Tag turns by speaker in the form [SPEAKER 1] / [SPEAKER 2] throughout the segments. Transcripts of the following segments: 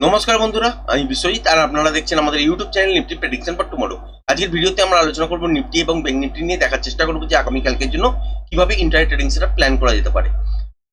[SPEAKER 1] নমস্কার বন্ধুরা, আমি বিশ্বজিৎ, আর আপনারা দেখছেন আমাদের YouTube channel Nifty prediction for tomorrow আজকের ভিডিওতে আমরা আলোচনা করব নিফটি এবং ব্যাংক নিফটি নিয়ে, দেখার চেষ্টা করব যে আগামীকালকের জন্য কীভাবে ইন্টারনেট ট্রেডিং সেটা প্ল্যান করা যেতে পারে।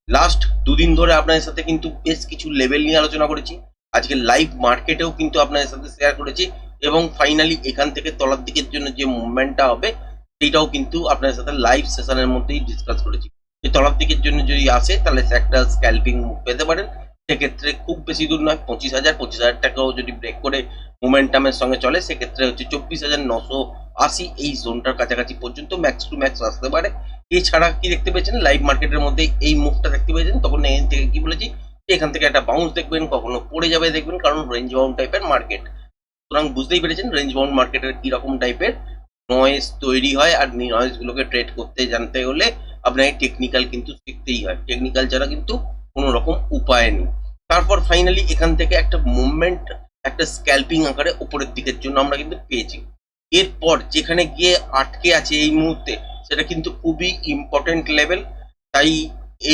[SPEAKER 1] লাস্ট দুদিন ধরে আপনাদের সাথে কিন্তু বেশ কিছু লেভেল নিয়ে আলোচনা করেছি। আজকে লাইভ মার্কেটেও কিন্তু আপনাদের সাথে শেয়ার করেছি এবং ফাইনালি এখান থেকে তলার দিকের জন্য যে মুভমেন্টটা হবে, সেইটাও কিন্তু আপনাদের সাথে লাইভ সেশনের মধ্যেই ডিসকাস করেছি। যে তলার দিকের জন্য যদি আসে, তাহলে একটা স্ক্যাল্পিং পেতে পারেন। সেক্ষেত্রে খুব বেশি দূর নয়, পঁচিশ হাজার পঁচিশ হাজার টাকাও যদি ব্রেক করে মোমেন্টামের সঙ্গে চলে, সেক্ষেত্রে হচ্ছে চব্বিশ হাজার নশো আশি এই জোনটার কাছাকাছি পর্যন্ত ম্যাক্স টু ম্যাক্স আসতে পারে। এছাড়া কি দেখতে পেয়েছেন? লাইভ মার্কেটের মধ্যে এই মুভটা দেখতে পেয়েছেন? তখন এখান থেকে কি বলেছি? এখান থেকে একটা বাউন্স দেখবেন, কখনো পড়ে যাবে দেখবেন, কারণ রেঞ্জ বাউন্ড টাইপের মার্কেট সুতরাং বুঝতেই পেরেছেন রেঞ্জ বাউন্ড মার্কেটের কীরকম টাইপের নয়েজ তৈরি হয়, আর নয়েজ গুলোকে ট্রেড করতে জানতে হলে আপনাকে টেকনিক্যাল কিন্তু শিখতেই হয়। টেকনিক্যাল ছাড়া কিন্তু কোনো রকম উপায় নেই। তারপর ফাইনালি এখান থেকে একটা মুভমেন্ট একটা স্ক্যাল্পিং আকারে উপরের দিকের জন্য আমরা কিন্তু পেয়েছি। এরপর যেখানে গিয়ে আটকে আছে এই মুহূর্তে, সেটা কিন্তু খুবই ইম্পর্টেন্ট লেভেল তাই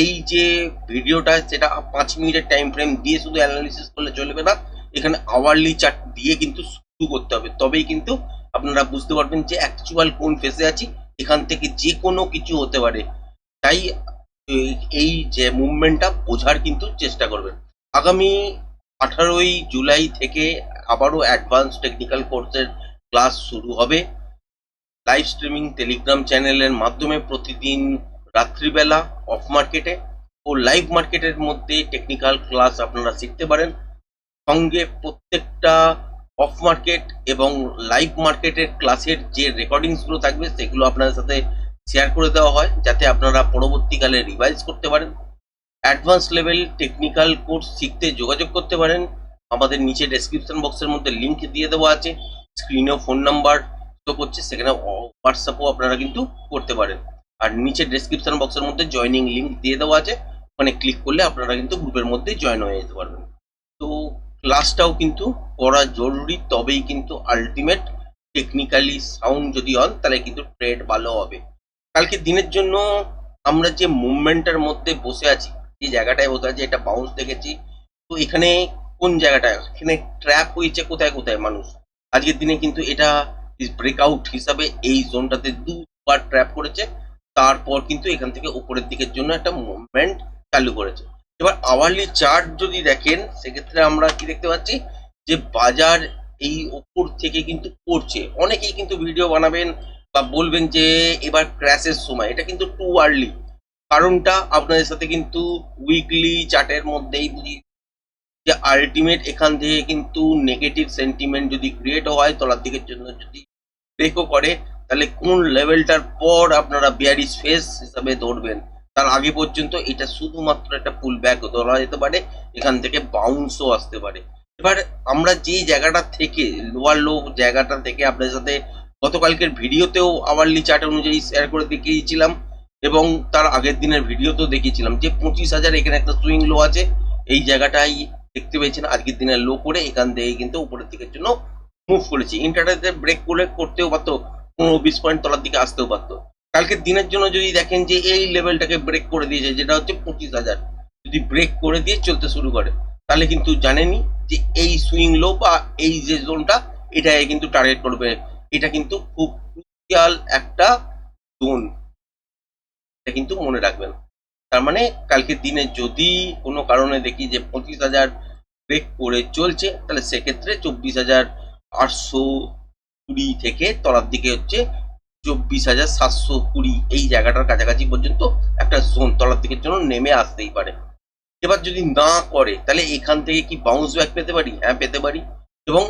[SPEAKER 1] এই যে ভিডিওটা, সেটা পাঁচ মিনিটের টাইম ফ্রেম দিয়ে শুধু অ্যানালিসিস করলে চলবে না, এখানে আওয়ারলি চার্ট দিয়ে কিন্তু শুরু করতে হবে। তবেই কিন্তু আপনারা বুঝতে পারবেন যে অ্যাকচুয়াল কোন ফেসে আছি, এখান থেকে যে কোনো কিছু হতে পারে। তাই এই- এই যে মুভমেন্টটা বোঝার কিন্তু চেষ্টা করবেন। আগামী আঠারোই জুলাই থেকে আবারও অ্যাডভান্স টেকনিক্যাল কোর্সের ক্লাস শুরু হবে। লাইভ স্ট্রিমিং টেলিগ্রাম চ্যানেলের মাধ্যমে প্রতিদিন রাত্রিবেলা অফ মার্কেটে ও লাইভ মার্কেটের মধ্যে টেকনিক্যাল ক্লাস আপনারা শিখতে পারেন। সঙ্গে প্রত্যেকটা অফ মার্কেট এবং লাইভ মার্কেটের ক্লাসের যে রেকর্ডিংসগুলো থাকবে, সেগুলো আপনাদের সাথে শেয়ার করে দেওয়া হয় যাতে আপনারা পরবর্তীকালে রিভাইজ করতে পারেন। অ্যাডভান্স লেভেল টেকনিক্যাল কোর্স শিখতে যোগাযোগ করতে পারেন। আমাদের নিচে ডেসক্রিপশন বক্সের মধ্যে লিঙ্ক দিয়ে দেওয়া আছে। স্ক্রিনেও ফোন নাম্বার তো করছে, সেখানে হোয়াটসঅ্যাপও আপনারা কিন্তু করতে পারেন। আর নিচে ডেসক্রিপশন বক্সের মধ্যে জয়নিং লিঙ্ক দিয়ে দেওয়া আছে। ওখানে ক্লিক করলে আপনারা কিন্তু গ্রুপের মধ্যে জয়েন হয়ে যেতে পারবেন। তো ক্লাসটাও কিন্তু করা জরুরি, তবেই কিন্তু আলটিমেট টেকনিক্যালি সাউন্ড যদি হন তাহলে কিন্তু ট্রেড ভালো হবে। কালকে দিনের জন্য আমরা যে মুভমেন্টের মধ্যে বসে আছি, যে জায়গাটায় বসে আছি, একটা বাউন্স দেখেছি, তো এখানে কোন জায়গাটায় এখানে ট্র্যাপ হয়েছে কোথায় কোথায় মানুষ? আজকের দিনে কিন্তু এটা ব্রেকআউট হিসাবে এই জোনটাতে দুবার ট্র্যাপ করেছে, তারপর কিন্তু এখান থেকে উপরের দিকের জন্য একটা মুভমেন্ট চালু করেছে। এবার আওয়ারলি চার্ট যদি দেখেন, সেক্ষেত্রে আমরা কি দেখতে পাচ্ছি? যে বাজার এই ওপর থেকে কিন্তু পড়ছে। অনেকেই কিন্তু ভিডিও বানাবেন বা বলবেন যে এবার ক্র্যাশের সময়, এটা কিন্তু টু আর্লি কারণটা আপনাদের সাথে কিন্তু উইকলি চার্টের মধ্যেই বুঝি যে আলটিমেট এখান থেকে কিন্তু নেগেটিভ সেন্টিমেন্ট যদি ক্রিয়েট হয়, তলার দিকের জন্য যদি ব্রেকও করে, তাহলে কোন লেভেলটার পর আপনারা বিয়ারিস ফেস হিসাবে ধরবেন? তার আগে পর্যন্ত এটা শুধুমাত্র একটা ফুল ব্যাক ধরা যেতে পারে, এখান থেকে বাউন্সও আসতে পারে। এবার আমরা যে জায়গাটা থেকে লোয়ার লো জায়গাটা থেকে আপনাদের সাথে গতকালকের ভিডিওতেও আওয়ারলি চার্ট অনুযায়ী শেয়ার করে দেখিয়েছিলাম এবং তার আগের দিনের ভিডিওতেও দেখিয়েছিলাম যে পঁচিশ হাজার এখানে একটা সুইং লো আছে। এই জায়গাটাই দেখতে পেয়েছেন আজকের দিনের লো করে এখান থেকে কিন্তু উপরের দিকের জন্য মুভ করেছি। ইন্টারনেটে ব্রেক করে করতেও পারতো, পনেরো বিশ পয়েন্ট তলার দিকে আসতেও পারতো। কালকের দিনের জন্য যদি দেখেন যে এই লেভেলটাকে ব্রেক করে দিয়েছে, যেটা হচ্ছে পঁচিশ হাজার। যদি ব্রেক করে দিয়ে চলতে শুরু করে, তাহলে কিন্তু জানেনই যে এই সুইং লো বা এই যে জোনটা এটাই কিন্তু টার্গেট করবে এটা কিন্তু খুব ক্রুশিয়াল একটা জোন এটা কিন্তু মনে রাখবেন। তার মানে কালকের দিনে যদি কোনো কারণে দেখি যে পঁচিশ হাজার ব্রেক করে চলছে, তাহলে সেক্ষেত্রে চব্বিশ হাজার আটশো কুড়ি থেকে তলার দিকে হচ্ছে চব্বিশ হাজার সাতশো কুড়ি এই জায়গাটার কাছাকাছি পর্যন্ত একটা জোন তলার দিকের জন্য নেমে আসতেই পারে। এবার যদি না করে, তাহলে এখান থেকে কি বাউন্স ব্যাক পেতে পারি? হ্যাঁ পেতে পারি। এবং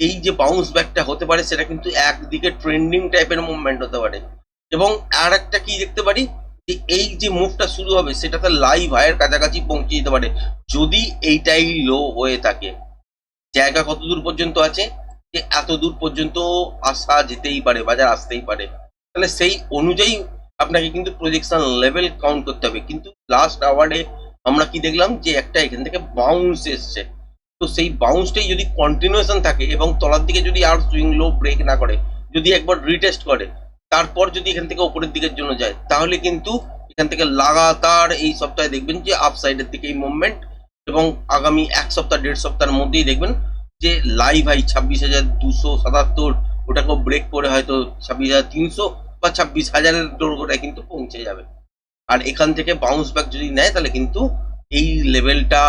[SPEAKER 1] এই যে বাউন্স ব্যাকটা হতে পারে, সেটা কিন্তু একদিকে ট্রেন্ডিং টাইপের মুভমেন্ট হতে পারে। এবং আর একটা কি দেখতে পারি? যে এই যে মুভটা শুরু হবে, সেটাতে লাইভ হায়ের কাছাকাছি পৌঁছে যেতে পারে, যদি এইটাই লো হয়ে থাকে। জায়গা কত দূর পর্যন্ত আছে? যে এত দূর পর্যন্ত আসা যেতেই পারে, বাজার আসতেই পারে। তাহলে সেই অনুযায়ী আপনাকে কিন্তু প্রজেকশন লেভেল কাউন্ট করতে হবে। কিন্তু লাস্ট আওয়ার্ডে আমরা কি দেখলাম? যে একটা এখান থেকে বাউন্স এসছে। তো সেই বাউন্সটাই যদি কন্টিনিউশন থাকে এবং তলার দিকে যদি আর সুইং লো ব্রেক না করে, যদি একবার রিটেস্ট করে, তারপর যদি এখান থেকে উপরের দিকের জন্য যায়, তাহলে কিন্তু এখান থেকে লাগাতার এই সপ্তাহে দেখবেন যে আপসাইডের দিকে এই মুভমেন্ট এবং আগামী এক সপ্তাহ, দেড় সপ্তাহের মধ্যেই দেখবেন যে লাইভ হাই ছাব্বিশ হাজার দুশো সাতাত্তর, ওটাকেও ব্রেক করে হয়তো ছাব্বিশ হাজার তিনশো বা ছাব্বিশ হাজারের দৈর্ঘ্যটায় কিন্তু পৌঁছে যাবে। আর এখান থেকে বাউন্স ব্যাক যদি নেয়, তাহলে কিন্তু এই লেভেলটা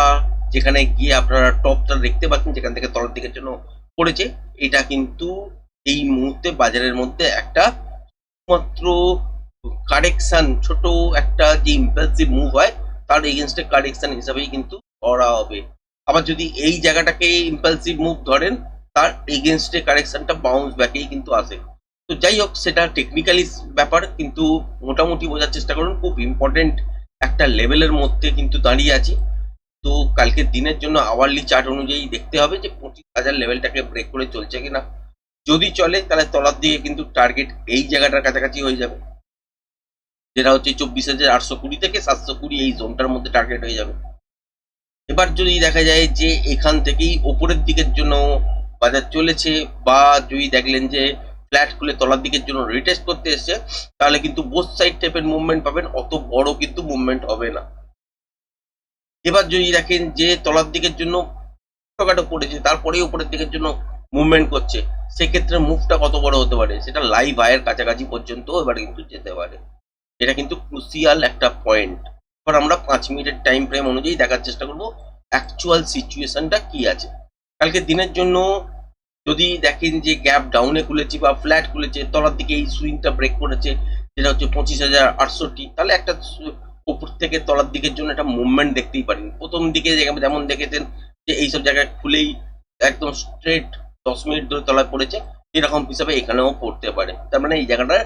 [SPEAKER 1] যেখানে গিয়ে আপনারা টপটা দেখতে পাচ্ছেন, যেখান থেকে তলার দিকের জন্য পড়েছে, এটা কিন্তু এই মুহূর্তে বাজারের মধ্যে একটা মাত্র কারেকশন ছোট একটা যে ইম্পালসিভ মুভ হয়, তার এগেনস্টে কারেকশন হিসাবেই কিন্তু করা হবে। আবার যদি এই জায়গাটাকে ইম্পালসিভ মুভ ধরেন, তার এগেনস্টে কারেকশনটা বাউন্স ব্যাকেই কিন্তু আসে। তো যাই হোক, সেটা টেকনিক্যালি ব্যাপার, কিন্তু মোটামুটি বোঝার চেষ্টা করুন, খুব ইম্পর্টেন্ট একটা লেভেলের মধ্যে কিন্তু দাঁড়িয়ে আছি। তো কালকে দিনের জন্য আওয়ারলি চার্ট অনুযায়ী দেখতে হবে যে পঁচিশ হাজার লেভেলটাকে ব্রেক করে চলছে কিনা। যদি চলে, তাহলে তলার দিকে কিন্তু টার্গেট এই জায়গাটার কাছাকাছি হয়ে যাবে। যেটা হচ্ছে চব্বিশ হাজার আটশো কুড়ি থেকে সাতশো কুড়ি এই জোনটার মধ্যে টার্গেট হয়ে যাবে। এবার যদি দেখা যায় যে এখান থেকেই ওপরের দিকের জন্য বাজার চলেছে, বা যদি দেখলেন যে ফ্ল্যাট খুলে তলার দিকের জন্য রিটেস্ট করতে এসছে, তাহলে কিন্তু বোথ সাইড টাইপের মুভমেন্ট পাবেন, অত বড় কিন্তু মুভমেন্ট হবে না। এবার যদি দেখেন যে তলার দিকের জন্য ছোটখাটো পড়েছে তারপরে উপরের দিকের জন্য মুভমেন্ট করছে, সেক্ষেত্রে মুভটা কত বড় হতে পারে? সেটা লাইভ আয়ের কাছাকাছি পর্যন্ত এবার কিন্তু যেতে পারে। এটা কিন্তু ক্রুসিয়াল একটা পয়েন্ট এবার আমরা পাঁচ মিনিটের টাইম ফ্রেম অনুযায়ী দেখার চেষ্টা করব অ্যাকচুয়াল সিচুয়েশনটা কি আছে? কালকে দিনের জন্য যদি দেখেন যে গ্যাপ ডাউনে খুলেছে বা ফ্ল্যাট খুলেছে, তলার দিকে এই সুইংটা ব্রেক করেছে, যেটা হচ্ছে পঁচিশ হাজার আটষট্টি, তাহলে একটা উপর থেকে তলার দিকের জন্য একটা মুভমেন্ট দেখতেই পারেন। প্রথম দিকে যেমন দেখেছেন যে এইসব জায়গায় খুলেই একদম স্ট্রেট দশ মিনিট ধরে তলায় পড়েছে, এরকম হিসাবে এখানেও পড়তে পারে। তার মানে এই জায়গাটা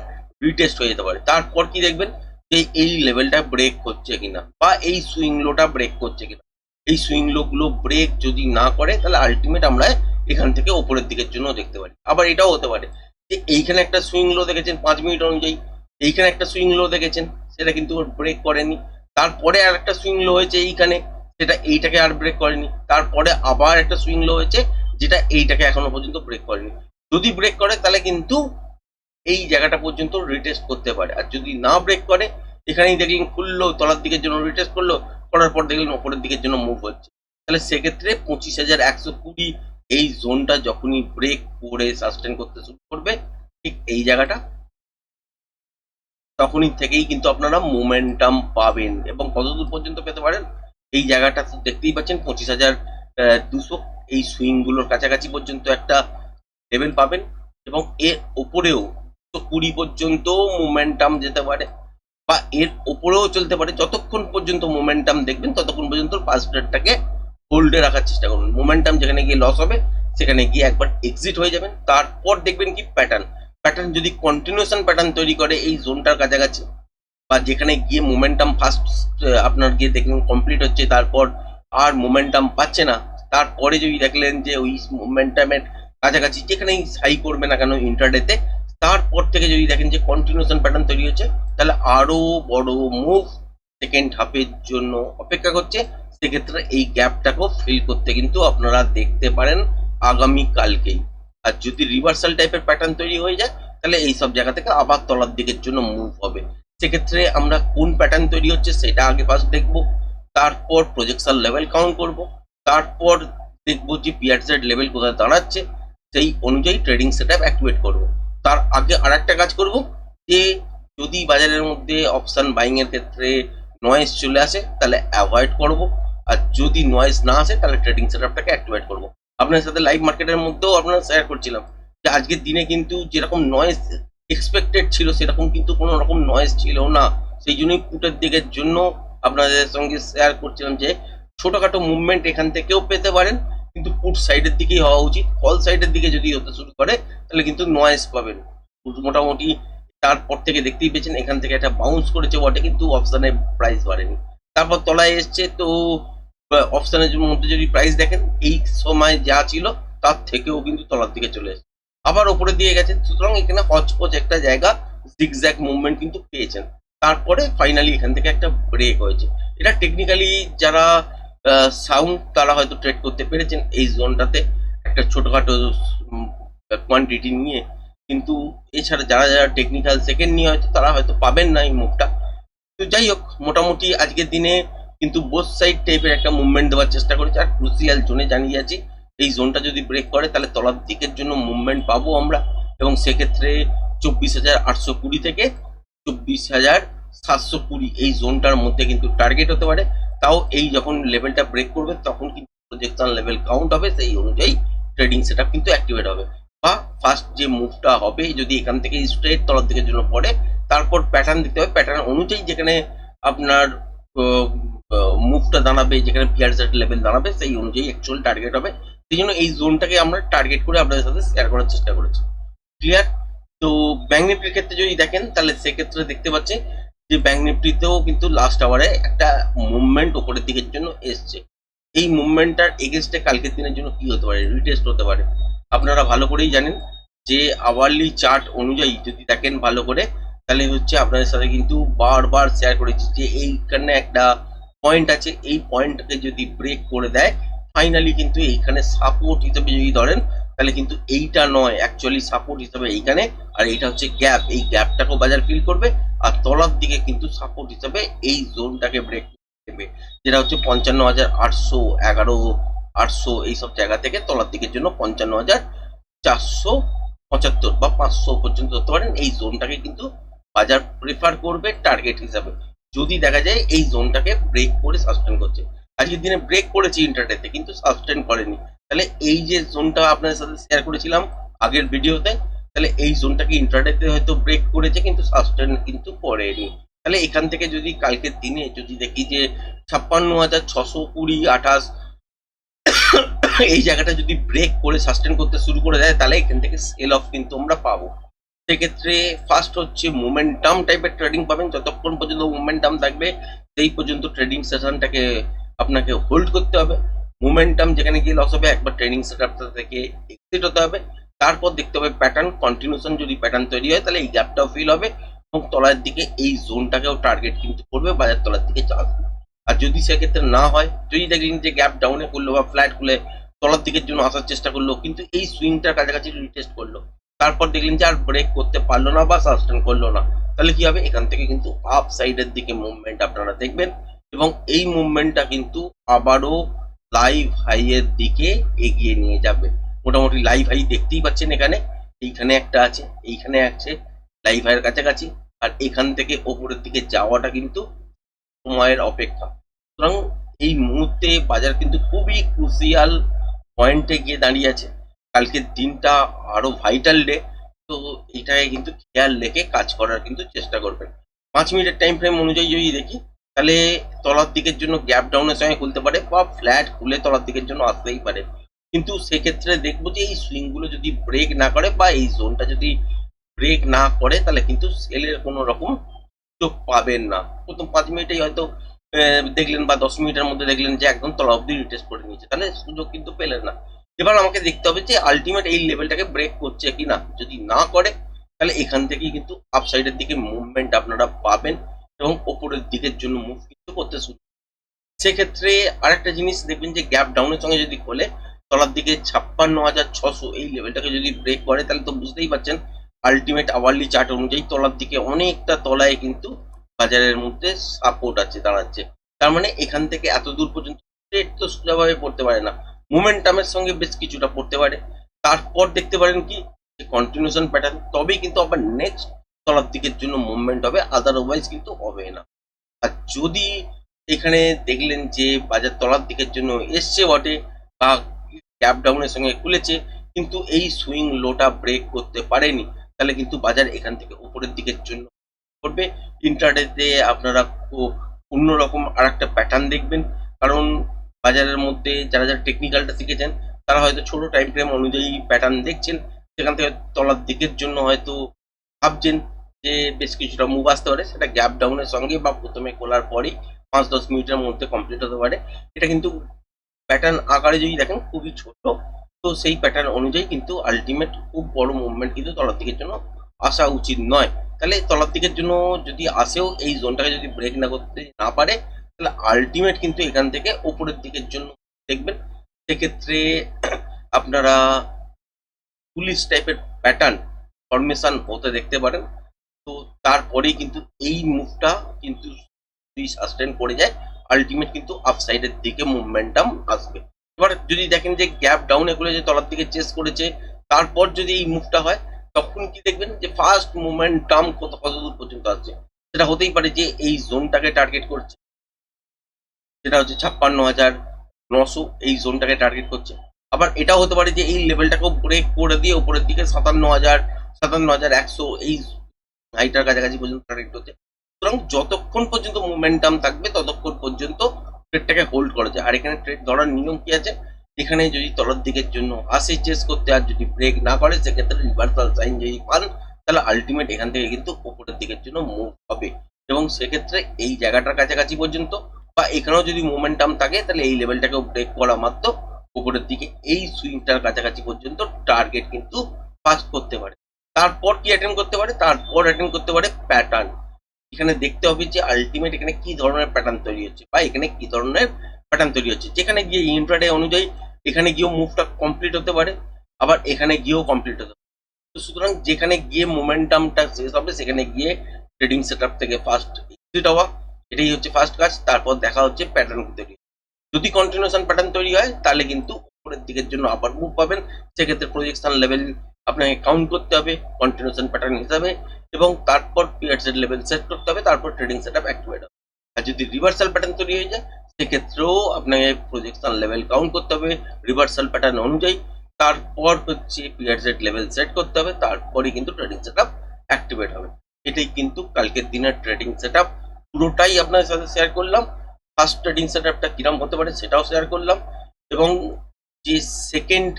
[SPEAKER 1] রিটেস্ট হয়ে যেতে পারে। তারপর কি দেখবেন যে এই লেভেলটা ব্রেক হচ্ছে কিনা বা এই সুইং লোটা ব্রেক করছে কিনা। এই সুইং লো গুলো ব্রেক যদি না করে, তাহলে আলটিমেট আমরা এখান থেকে ওপরের দিকের জন্য দেখতে পারি। আবার এটাও হতে পারে যে এইখানে একটা সুইং লো দেখেছেন, পাঁচ মিনিট অনুযায়ী। এইখানে একটা সুইং লো দেখেছেন। সেটা কিন্তু ওর ব্রেক করেনি। তারপরে আর একটা সুইং লো হয়েছে এইখানে, সেটা এইটাকে আর ব্রেক করেনি। তারপরে আবার একটা সুইং লো হয়েছে, যেটা এইটাকে এখনও পর্যন্ত ব্রেক করেনি। যদি ব্রেক করে, তাহলে কিন্তু এই জায়গাটা পর্যন্ত রিটেস্ট করতে পারে। আর যদি না ব্রেক করে, এখানেই দেখলেন খুললো, তলার দিকের জন্য রিটেস্ট করল, করার পর দেখলেন ওপরের দিকের জন্য মুভ হচ্ছে। তাহলে সেক্ষেত্রে পঁচিশ হাজার একশো কুড়ি এই জোনটা যখনই ব্রেক করে সাস্টেন করতে শুরু করবে, ঠিক এই জায়গাটা তখনই থেকেই কিন্তু আপনারা মোমেন্টাম পাবেন এবং কতদূর পর্যন্ত পেতে পারেন? এই জায়গাটা দেখতেই পাচ্ছেন, পঁচিশ হাজার দুশো। এই সুইংগুলোর কাছাকাছি পর্যন্ত একটা লেভেল পাবেন এবং এর ওপরেও কুড়ি পর্যন্ত মোমেন্টাম যেতে পারে বা এর ওপরেও চলতে পারে। যতক্ষণ পর্যন্ত মোমেন্টাম দেখবেন, ততক্ষণ পর্যন্ত রেটটাকে হোল্ডে রাখার চেষ্টা করুন। মোমেন্টাম যেখানে গিয়ে লস হবে, সেখানে গিয়ে একবার এক্সিট হয়ে যাবেন। তারপর দেখবেন কি প্যাটার্ন প্যাটার্ন যদি কন্টিনিউশন প্যাটার্ন তৈরি করে এই জোনটার কাছাকাছি, বা যেখানে গিয়ে মোমেন্টাম ফার্স্ট আপনার গিয়ে দেখলেন কমপ্লিট হচ্ছে, তারপর আর মোমেন্টাম পাচ্ছে না, তারপরে যদি দেখলেন যে ওই মোমেন্টামের কাছাকাছি যেখানেই হাই করবে না কেন ইন্টারডেতে তারপর থেকে যদি দেখেন যে কন্টিনিউশন প্যাটার্ন তৈরি হচ্ছে, তাহলে আরও বড় মুভ সেকেন্ড হাফের জন্য অপেক্ষা করছে। সেক্ষেত্রে এই গ্যাপটাকেও ফিল করতে কিন্তু আপনারা দেখতে পারেন আগামী কালকেই আর যদি রিভার্সাল টাইপের প্যাটার্ন তৈরি হয়ে যায় তাহলে এই সব জায়গা থেকে আবার তলার দিকের জন্য মুভ হবে। সেক্ষেত্রে আমরা কোন প্যাটার্ন তৈরি হচ্ছে সেটা আগে ফার্স্ট দেখব, তারপর প্রজেকশন লেভেল কাউন্ট করব, তারপর দেখব যে পিয়ারসেট লেভেল কোথায় দাঁড়াচ্ছে, সেই অনুযায়ী ট্রেডিং সেট আপ অ্যাক্টিভেট করব। তার আগে আর একটা কাজ করব যে, যদি বাজারের মধ্যে অপশন বাইং এর ক্ষেত্রে নয়েজ চলে আসে, তাহলে অ্যাভয়েড করব। আর যদি নয়েজ না আসে, তাহলে ট্রেডিং সেট আপটাকে অ্যাক্টিভেট করব। আপনার সাথে লাইভ মার্কেটের মধ্যেও আপনারা শেয়ার করছিলাম। আজকের দিনে কিন্তু যেরকম নয়েজ এক্সপেক্টেড ছিল, সেরকম কিন্তু কোনো রকম নয়েজ ছিল না। সেই জন্যই পুটের দিকের জন্য আপনাদের সঙ্গে শেয়ার করছিলাম যে, ছোটখাটো মুভমেন্ট এখান থেকেও পেতে পারেন, কিন্তু পুট সাইডের দিকেই হওয়া উচিত। কল সাইডের দিকে যদি হতে শুরু করে, তাহলে কিন্তু নয়েজ পাবেন। মোটামুটি তারপর থেকে দেখতেই পেয়েছেন, এখান থেকে একটা বাউন্স করেছে বটে, কিন্তু অপশানে প্রাইস বাড়েনি। তারপর তলায় এসছে, তো অপশানের মধ্যে যদি প্রাইস দেখেন, এই সময় যা ছিল, তার থেকেও কিন্তু তলার দিকে চলে এসেছে। আবার ওপরে দিয়ে গেছে সুতরাং এখানে হচপচ একটা জায়গা জিগজ্যাগ মুভমেন্ট কিন্তু পেয়েছেন। তারপরে ফাইনালি এখান থেকে একটা ব্রেক হয়েছে। এটা টেকনিক্যালি যারা সাউন্ড তারা হয়তো ট্রেড করতে পেরেছেন এই জোনটাতে একটা ছোটখাটো কোয়ান্টিটি নিয়ে। কিন্তু এছাড়া যারা যারা টেকনিক্যাল সেকেন্ড নিয়ে হয়তো তারা হয়তো পাবেন না এই মুভটা তো যাই হোক, মোটামুটি আজকের দিনে কিন্তু বোথ সাইড টাইপের একটা মুভমেন্ট দেওয়ার চেষ্টা করেছে। আর ক্রুসিয়াল জোনে জানিয়ে আছি এই জোনটা যদি ব্রেক করে, তাহলে তলার দিকের জন্য মুভমেন্ট পাবো আমরা। এবং সেক্ষেত্রে চব্বিশ হাজার আটশো কুড়ি থেকে চব্বিশ হাজার সাতশো কুড়ি এই জোনটার মধ্যে কিন্তু টার্গেট হতে পারে। তাও এই যখন লেভেলটা ব্রেক করবে, তখন কিন্তু প্রজেকশন লেভেল কাউন্ট হবে, সেই অনুযায়ী ট্রেডিং সেটআপ কিন্তু অ্যাক্টিভেট হবে। বা ফার্স্ট যে মুভটা হবে, যদি এখান থেকে স্ট্রেট তলার দিকের জন্য পড়ে, তারপর প্যাটার্ন দিতে হবে। প্যাটার্ন অনুযায়ী যেখানে আপনার মুভটা দাঁড়াবে, যেখানে পিয়ারসেট লেভেল দাঁড়াবে, সেই অনুযায়ী অ্যাকচুয়াল টার্গেট হবে। সেই জন্য এই জোনটাকে আমরা টার্গেট করে আপনাদের সাথে শেয়ার করার চেষ্টা করেছি। ক্লিয়ার তো ব্যাঙ্ক নিফটির ক্ষেত্রে যদি দেখেন, তাহলে সেক্ষেত্রে দেখতে পাচ্ছি যে ব্যাঙ্ক নিফটিতেও কিন্তু লাস্ট আওয়ারে একটা মুভমেন্ট ওপরের দিকের জন্য এসছে। এই মুভমেন্টটার এগেনস্টে কালকের দিনের জন্য কি হতে পারে? রিটেস্ট হতে পারে। আপনারা ভালো করেই জানেন যে আওয়ারলি চার্ট অনুযায়ী যদি দেখেন ভালো করে, তাহলে হচ্ছে আপনাদের সাথে কিন্তু বারবার শেয়ার করেছি যে এইখানে একটা পয়েন্ট আছে। এই পয়েন্টটাকে যদি ব্রেক করে দেয় ফাইনালি কিন্তু এইখানে সাপোর্ট হিসেবে যদি ধরেন, তাহলে কিন্তু এইটা নয় অ্যাকচুয়ালি সাপোর্ট হিসেবে এইখানে, আর এইটা হচ্ছে গ্যাপ এই গ্যাপটাকেও বাজার ফিল করবে, আর তলার দিকে কিন্তু সাপোর্ট হিসেবে এই জোনটাকে ব্রেক দেবে, যেটা হচ্ছে পঞ্চান্ন হাজার আটশো এগারো, আটশো এইসব জায়গা থেকে তলার দিকের জন্য পঞ্চান্ন হাজার চারশো পঁচাত্তর বা পাঁচশো পর্যন্ত। ধরতে পারেন এই জোনটাকে কিন্তু বাজার প্রেফার করবে টার্গেট হিসাবে। যদি দেখা যায় এই জোনটাকে ব্রেক করে সাসপেন্ড করছে। আজকের দিনে ব্রেক করেছে ইন্টারনেটে কিন্তু সাসপেন্ড করেনি। তাহলে এই যে জোনটা আপনাদের সাথে শেয়ার করেছিলাম আগের ভিডিওতে তাহলে এই জোনটাকে ইন্টারনেটে হয়তো ব্রেক করেছে, কিন্তু সাসপেন্ড কিন্তু করেনি। তাহলে এখান থেকে যদি কালকের দিনে যদি দেখি যে ছাপ্পান্ন হাজার ছশো কুড়ি আঠাশ, এই জায়গাটা যদি ব্রেক করে সাস্টেন করতে শুরু করে দেয়, তাহলে এখান থেকে সেল অফ কিন্তু আমরা পাবো। সেক্ষেত্রে ফার্স্ট হচ্ছে মোমেন্টাম টাইপের ট্রেডিং পাবেন, যতক্ষণ পর্যন্ত মোমেন্টাম থাকবে, সেই পর্যন্ত ট্রেডিং সেশনটাকে আপনাকে হোল্ড করতে হবে। মোমেন্টাম যেখানে গিয়ে লস হবে, একবার ট্রেনিং সেটআপটা থেকে এক্সিট হতে হবে। তারপর দেখতে হবে প্যাটার্ন কন্টিনিউশন যদি প্যাটার্ন তৈরি হয়, তাহলে এই গ্যাপটাও ফিল হবে এবং তলার দিকে এই জোনটাকেও টার্গেট কিন্তু করবে, বাজার তলার দিকে আসবে আর যদি সেক্ষেত্রে না হয়, যদি দেখলেন যে গ্যাপ ডাউনে করল বা ফ্ল্যাট খুলে তলার দিকের জন্য আসার চেষ্টা করল, কিন্তু এই সুইংটার কাছাকাছি রিটেস্ট করল, তারপর দেখলেন যে আর ব্রেক করতে পারল না বা সাস্টেন করল না, তাহলে কি হবে? এখান থেকে কিন্তু আপ সাইডের দিকে মুভমেন্ট আপনারা দেখবেন। এবং এই মুভমেন্টটা কিন্তু আবারও লাইভ হাইয়ের দিকে এগিয়ে নিয়ে যাবে। মোটামুটি লাইভ হাই দেখতেই পাচ্ছেন এখানে। এইখানে একটা আছে, এইখানে আছে লাইভ হাইয়ের কাছাকাছি। আর এখান থেকে ওপরের দিকে যাওয়াটা কিন্তু সময়ের অপেক্ষা। সুতরাং এই মুহূর্তে বাজার কিন্তু খুবই ক্রুসিয়াল পয়েন্টে গিয়ে দাঁড়িয়ে আছে। কালকের দিনটা আরও ভাইটাল ডে তো এটাকে কিন্তু খেয়াল রেখে কাজ করার কিন্তু চেষ্টা করবেন। পাঁচ মিনিটের টাইম ফ্রেম অনুযায়ী যদি দেখি তাহলে তলার দিকের জন্য গ্যাপ ডাউনের সঙ্গে খুলতে পারে বা ফ্ল্যাট খুলে তলার দিকের জন্য আসতেই পারে। কিন্তু সেক্ষেত্রে দেখব যে এই সুইংগুলো যদি ব্রেক না করে বা এই জোনটা যদি ব্রেক না করে, তাহলে কিন্তু সেলের কোনো রকম চোখ পাবেন না। প্রথম পাঁচ মিনিটেই হয়তো দেখলেন বা দশ মিনিটের মধ্যে দেখলেন যে একদম তলা অব্দি রিটেস্ট করে নিয়েছে। তাহলে সুযোগ কিন্তু পেলেন না। এবার আমাকে দেখতে হবে যে আলটিমেট এই লেভেলটাকে ব্রেক করছে কি না যদি না করে, তাহলে এখান থেকেই কিন্তু আপসাইডের দিকে মুভমেন্ট আপনারা পাবেন। এবং ওপরের দিকের জন্য মুভ কিন্তু করতে শুরু সেক্ষেত্রে আরেকটা জিনিস দেখবেন যে গ্যাপ ডাউনের সঙ্গে যদি খোলে, তলার দিকে ছাপ্পান্ন হাজার ছশো এই লেভেলটাকে যদি ব্রেক করে, তাহলে তো বুঝতেই পারছেন আলটিমেট আওয়ারলি চার্ট অনুযায়ী তলার দিকে অনেকটা তলায় কিন্তু বাজারের মধ্যে সাপোর্ট আছে, দাঁড়াচ্ছে। তার মানে এখান থেকে এত দূর পর্যন্ত ট্রেড তো সোজাভাবে পড়তে পারে না। মোমেন্টামের সঙ্গে বেশ কিছুটা পড়তে পারে। তারপর দেখতে পারেন কি কন্টিনিউশন প্যাটার্ন তবেই কিন্তু আবার নেক্সট তলার দিকের জন্য মুভমেন্ট হবে আদারওয়াইজ কিন্তু হবে না। আর যদি এখানে দেখলেন যে বাজার তলার দিকের জন্য এসছে বটে, বা গ্যাপ ডাউনের সঙ্গে খুলেছে, কিন্তু এই সুইং লোটা ব্রেক করতে পারেনি, তাহলে কিন্তু বাজার এখান থেকে উপরের দিকের জন্য করবে। ইন্টারডেতে আপনারা অন্যরকম আর একটা প্যাটার্ন দেখবেন, কারণ বাজারের মধ্যে যারা যারা টেকনিক্যালটা শিখেছেন, তারা হয়তো ছোট টাইম ফ্রেম অনুযায়ী প্যাটার্ন দেখছেন, সেখান থেকে তলার দিকের জন্য হয়তো ভাবছেন যে বেশ কিছুটা মুভ আসতে পারে, সেটা গ্যাপ ডাউনের সঙ্গে বা প্রথমে খোলার পরেই পাঁচ দশ মিনিটের মধ্যে কমপ্লিট হতে পারে। এটা কিন্তু প্যাটার্ন আকারে যদি দেখেন খুবই ছোট, তো সেই প্যাটার্ন অনুযায়ী কিন্তু আলটিমেট খুব বড় মুভমেন্ট কিন্তু তলার দিকের জন্য আসা উচিত নয়। তাহলে তলার দিকের জন্য যদি আসেও এই জোনটাকে যদি ব্রেক না করতে না পারে, তাহলে আলটিমেট কিন্তু এখান থেকে ওপরের দিকের জন্য দেখবেন। সেক্ষেত্রে আপনারা পুলিশ টাইপের প্যাটার্ন ফরমেশন হতে দেখতে পারেন। তো তারপরেই কিন্তু এই মুভটা কিন্তু সাস্টেন করে যায়। আলটিমেট কিন্তু আপসাইডের দিকে মুভমেন্টাম আসবে। এবার যদি দেখেন যে গ্যাপ ডাউনে খুলে যে তলার দিকে চেস করেছে, তারপর যদি এই মুভটা হয়, তখন কি দেখবেন যে ফার্স্ট মুভমেন্টাম কত কত দূর পর্যন্ত আসছে। সেটা হতেই পারে যে এই জোনটাকে টার্গেট করছে। সেটা হচ্ছে ছাপ্পান্ন হাজার নশো এই জোনটাকে টার্গেট করছে। আবার এটাও হতে পারে যে এই লেভেলটাকেও ব্রেক করে দিয়ে উপরের দিকে সাতান্ন হাজার সাতান্ন হাজার একশো এই হাইটার কাছাকাছি পর্যন্ত টার্গেট হচ্ছে সুতরাং যতক্ষণ পর্যন্ত মোমেন্টাম থাকবে, ততক্ষণ পর্যন্ত ট্রেডটাকে হোল্ড করা যায়। আর এখানে ট্রেড ধরার নিয়ম কি আছে? এখানে যদি তলার দিকের জন্য আসে চেস করতে আর যদি ব্রেক না করে, সেক্ষেত্রে রিভার্সাল সাইন যদি পান, তাহলে আলটিমেট এখান থেকে কিন্তু উপরের দিকের জন্য মুভ হবে। এবং সেক্ষেত্রে এই জায়গাটার কাছাকাছি পর্যন্ত বা এখানেও যদি মোমেন্টাম থাকে, তাহলে এই লেভেলটাকেও ব্রেক করা মাত্র উপরের দিকে। এই সুইংটার কাছাকাছি পর্যন্ত টার্গেট কিন্তু পাস করতে পারে। তারপর কি অ্যাটেন্ড করতে পারে? তারপর অ্যাটেন্ড করতে পারে প্যাটার্ন এখানে দেখতে হবে যে আলটিমেট এখানে কি ধরনের প্যাটার্ন তৈরি হচ্ছে বা এখানে কি ধরনের প্যাটার্ন তৈরি হচ্ছে। যেখানে গিয়ে ইন্ট্রাডে অনুযায়ী এখানে গিয়েও মুভটা কমপ্লিট হতে পারে, আবার এখানে গিয়েও কমপ্লিট হতে পারে। তো সুতরাং যেখানে গিয়ে মোমেন্টামটা শেষ হবে, সেখানে গিয়ে ট্রেডিং সেট থেকে ফার্স্ট এক্সিট হওয়া, এটাই হচ্ছে ফার্স্ট কাজ। তারপর দেখা হচ্ছে প্যাটার্ন তৈরি যদি কন্টিনিউশন প্যাটার্ন তৈরি হয়, তাহলে কিন্তু উপরের দিকের জন্য আবার মুভ পাবেন। সেক্ষেত্রে প্রজেকশন লেভেল আপনাকে কাউন্ট করতে হবে কন্টিনিউশন প্যাটার্ন হিসাবে, এবং তারপর পিরিয়ডসের লেভেল সেট করতে হবে, তারপর ট্রেডিং সেট আপ অ্যাক্টিভেট হবে। আর যদি রিভার্সাল প্যাটার্ন তৈরি হয়ে যায়, সেক্ষেত্রেও আপনাকে প্রজেকশন লেভেল কাউন্ট করতে হবে রিভার্সাল প্যাটার্ন অনুযায়ী। তারপর হচ্ছে পিরিয়ডসের লেভেল সেট করতে হবে, তারপরই কিন্তু ট্রেডিং সেট আপ অ্যাক্টিভেট হবে। এটাই কিন্তু কালকের দিনের ট্রেডিং সেট আপ পুরোটাই আপনার সাথে শেয়ার করলাম। ফার্স্ট ট্রেডিং সেট আপটা কিরম হতে পারে সেটাও শেয়ার করলাম। এবং যে সেকেন্ড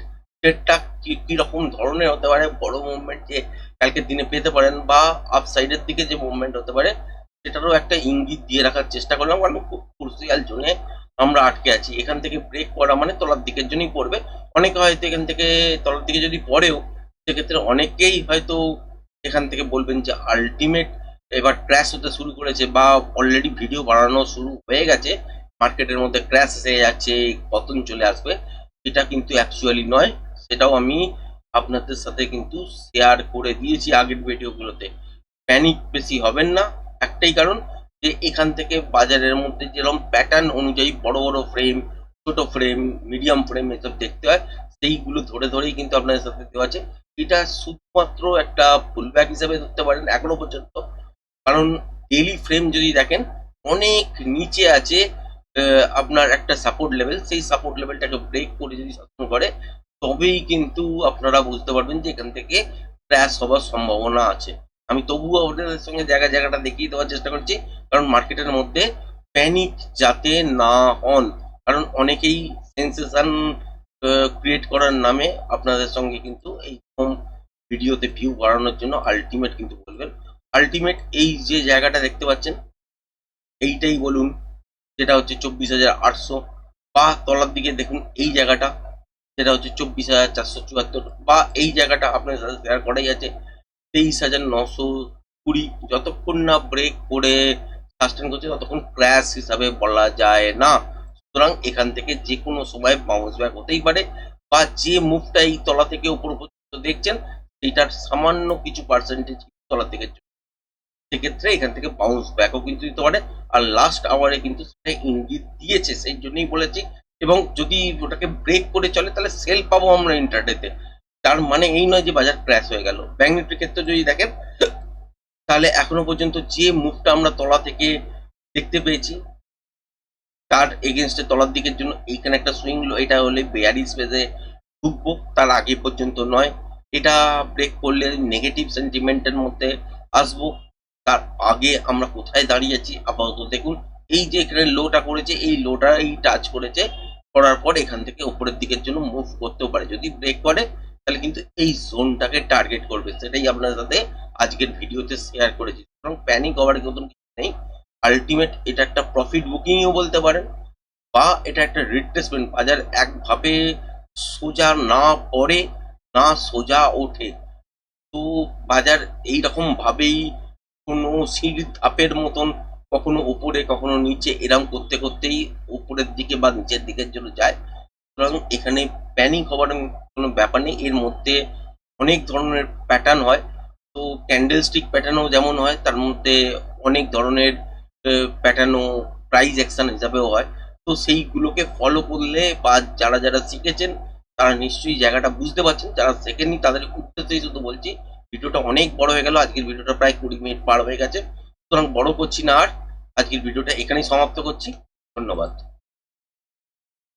[SPEAKER 1] ট্রেডটা কীরকম ধরনের হতে পারে, বড় মুভমেন্ট যে কালকের দিনে পেতে পারেন বা আপসাইডের দিকে যে মুভমেন্ট হতে পারে, সেটারও একটা ইঙ্গিত দিয়ে রাখার চেষ্টা করলাম। কারণ খুব ক্রুশিয়াল জোনে আমরা আটকে আছি। এখান থেকে ব্রেক করা মানে তলার দিকের জন্যই পড়বে। অনেকে হয়তো এখান থেকে তলার দিকে যদি পড়েও, সেক্ষেত্রে অনেকেই হয়তো এখান থেকে বলবেন যে আলটিমেট এবার ক্র্যাশ হতে শুরু করেছে বা অলরেডি ভিডিও বানানো শুরু হয়ে গেছে। মার্কেটের মধ্যে ক্র্যাশ এসে যাচ্ছে, পতন চলে আসবে। এটা কিন্তু অ্যাকচুয়ালি নয়। সেটাও আমি আপনাদের সাথে কিন্তু শেয়ার করে দিয়েছি আগের ভিডিওগুলোতে প্যানিক বেশি হবেন না। একটাই কারণ যে এখান থেকে বাজারের মধ্যে যেরকম প্যাটার্ন অনুযায়ী বড় বড় ফ্রেম ছোট ফ্রেম মিডিয়াম ফ্রেম এসব দেখতে হয়, সেইগুলো ধরে ধরেই কিন্তু আপনাদের সাথে দেওয়া আছে। এটা শুধুমাত্র একটা ফুল ব্যাক হিসেবে ধরতে পারেন এখনও পর্যন্ত। কারণ ডেলি ফ্রেম যদি দেখেন, অনেক নিচে আছে আপনার একটা সাপোর্ট লেভেল সেই সাপোর্ট লেভেলটাকে ব্রেক করে যদি শাসন করে তবেই কিন্তু আপনারা বুঝতে পারবেন যে এখান থেকে ক্র্যাশ হওয়ার সম্ভাবনা আছে। আমি তবুও আপনাদের সঙ্গে জায়গা জায়গাটা দেখিয়ে দেওয়ার চেষ্টা করছি, কারণ মার্কেটের মধ্যে প্যানিক যাতে না হন, কারণ অনেকেই সেন্সেশন ক্রিয়েট করার নামে আপনাদের সঙ্গে কিন্তু এই এইরকম ভিডিওতে ভিউ বাড়ানোর জন্য আলটিমেট কিন্তু বলবেন। আলটিমেট এই যে জায়গাটা দেখতে পাচ্ছেন, এইটাই বলুন, যেটা হচ্ছে চব্বিশ হাজার আটশো। বা তলার দিকে দেখুন, এই জায়গাটা যেটা হচ্ছে চব্বিশ হাজার চারশো চুয়াত্তর বা এই জায়গাটা আপনার সাথে শেয়ার করাই আছে, তেইশ হাজার নশো কুড়ি যতক্ষণ না ব্রেক করে সাস্টেন করছে, ততক্ষণ ক্র্যাশ হিসাবে বলা যায় না। সুতরাং এখান থেকে যে কোনো সময় বাউন্স ব্যাক হতেই পারে বা যে মুভটা এই তলা থেকে উপর পর্যন্ত দেখছেন সেটার সামান্য কিছু পার্সেন্টেজ তলা থেকে সেক্ষেত্রে এখান থেকে বাউন্স ব্যাকও কিন্তু দিতে পারে। আর লাস্ট আওয়ারে কিন্তু সেটা ইঙ্গিত দিয়েছে, সেই জন্যই বলেছি এবং যদি ওটাকে ব্রেক করে চলে, তাহলে সেল পাবো আমরা ইন্টারডেতে তার মানে এই নয় যে বাজার ক্র্যাশ হয়ে গেল। ব্যাংক নিফটির ক্ষেত্রে যদি দেখেন, তাহলে এখনও পর্যন্ত যে মুভটা আমরা তলা থেকে দেখতে পেয়েছি, তার এগেনস্টে তলার দিকের জন্য এইখানে একটা সুইং এটা হলে বেয়ারি স্পেসে ঢুকবো, তার আগে পর্যন্ত নয়। এটা ব্রেক করলে নেগেটিভ সেন্টিমেন্টের মধ্যে আসব। তার আগে আমরা কোথায় দাঁড়িয়ে আছি আপাতত দেখুন। এই যে এখানে লোটা করেছে, এই লোটা এই টাচ করেছে। করার পর এখান থেকে উপরের দিকের জন্য মুভ করতেও পারে। যদি ব্রেক করে, তাহলে কিন্তু এই জোনটাকে টার্গেট করবে। সেটাই আপনার সাথে আজকের ভিডিওতে শেয়ার করেছি। সুতরাং প্যানিক হওয়ার মতন কিছু নেই। আলটিমেট এটা একটা প্রফিট বুকিংও বলতে পারেন, বা এটা একটা রিট্রেসমেন্ট বাজার একভাবে সোজা না পড়ে, না সোজা ওঠে। তো বাজার এইরকমভাবেই কোনো সিঁড়ির ধাপের মতন কখনো উপরে, কখনো নিচে, এরম করতে করতেই উপরের দিকে বা নিচের দিকের জন্য যায়। সুতরাং এখানে প্যানিক হওয়ার কোনো ব্যাপার নেই। এর মধ্যে অনেক ধরনের প্যাটার্ন হয়। তো ক্যান্ডেল স্টিক প্যাটার্নও যেমন হয়, তার মধ্যে অনেক ধরনের প্যাটার্নও প্রাইজ অ্যাকশন হিসাবেও হয়। তো সেইগুলোকে ফলো করলে বা যারা যারা শিখেছেন, তারা নিশ্চয়ই জায়গাটা বুঝতে পারছেন। যারা শেখেননি, তাদের উদ্দেশ্যেই শুধু বলছি, ভিডিওটা অনেক বড় হয়ে গেল। আজকের ভিডিওটা প্রায় কুড়ি মিনিট পার হয়ে গেছে। সুতরাং বড় করছি না আর। আজকের ভিডিওটা এখানেই সমাপ্ত করছি। ধন্যবাদ।